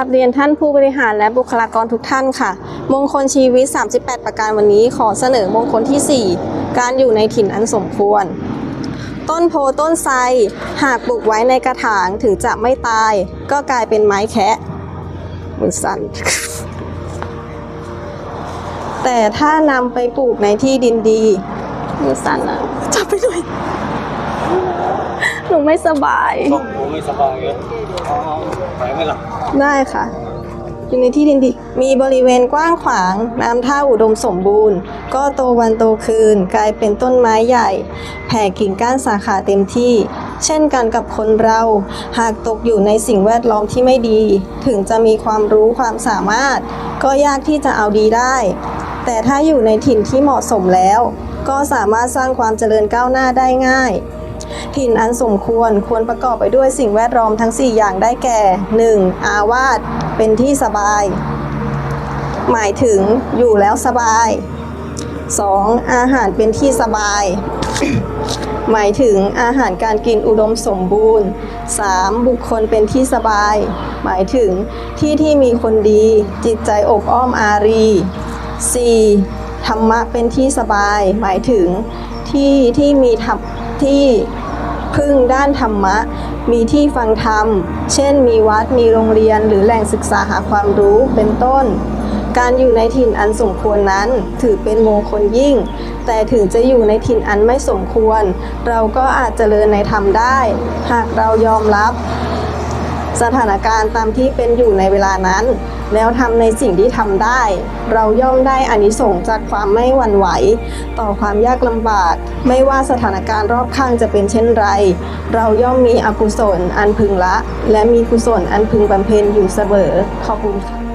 ราบเรียนท่านผู้บริหารและบุคลากรทุกท่านค่ะ มงคลชีวิต 38 ประการวันนี้ขอเสนอมงคลที่ 4 การอยู่ในถิ่นอันสมควร ต้นโพต้นไทรหากปลูกไว้ในกระถางถึงจะไม่ตาย ก็กลายเป็นไม้แคะมือสั่นแต่ถ้านำไปปลูกในที่ดินดีมือสั่นอะจับไปด้วย หนูไม่สบาย ต้องผมไม่สบายเลยเอาไปไหมล่ะได้ค่ะ อยู่ในที่ดินดีมีบริเวณกว้างขวาง น้ำท่าอุดมสมบูรณ์ ก็โตวันโตคืน กลายเป็นต้นไม้ใหญ่ แผ่กิ่งก้านสาขาเต็มที่ เช่นกันกับคนเรา หากตกอยู่ในสิ่งแวดล้อมที่ไม่ดี ถึงจะมีความรู้ความสามารถ ก็ยากที่จะเอาดีได้ แต่ถ้าอยู่ในถิ่นที่เหมาะสมแล้ว ก็สามารถสร้างความเจริญก้าวหน้าได้ง่าย ถิ่นอันสมควรควรประกอบไปด้วยสิ่งแวดล้อมทั้ง 4 อย่างได้แก่ 1. อาวาสเป็นที่สบาย หมายถึงอยู่แล้วสบาย 2. อาหารเป็นที่สบาย หมายถึงอาหารการกินอุดมสมบูรณ์ 3. บุคคลเป็นที่สบาย หมายถึงที่ที่มีคนดี จิตใจอบอ้อมอารี 4. ธรรมะเป็นที่สบาย หมายถึงที่ที่มีธรรม ที่พึ่งด้านธรรมะ มีที่ฟังธรรม เช่น มีวัด มีโรงเรียน หรือแหล่งศึกษาหาความรู้ เป็นต้น การอยู่ในถิ่นอันสมควรนั้น ถือเป็นมงคลยิ่ง แต่ถึงจะอยู่ในถิ่นอันไม่สมควร เราก็อาจเจริญในธรรมได้ หากเรายอมรับ สถานการณ์ตามที่เป็นอยู่ในเวลานั้น แล้วทำในสิ่งที่ทำได้ เราย่อมได้อานิสงส์จากความไม่หวั่นไหว ต่อความยากลำบาก ไม่ว่าสถานการณ์รอบข้างจะเป็นเช่นไร เราย่อมมีอกุศลอันพึงละ และมีกุศลอันพึงบำเพ็ญอยู่เสมอขอบคุณค่ะ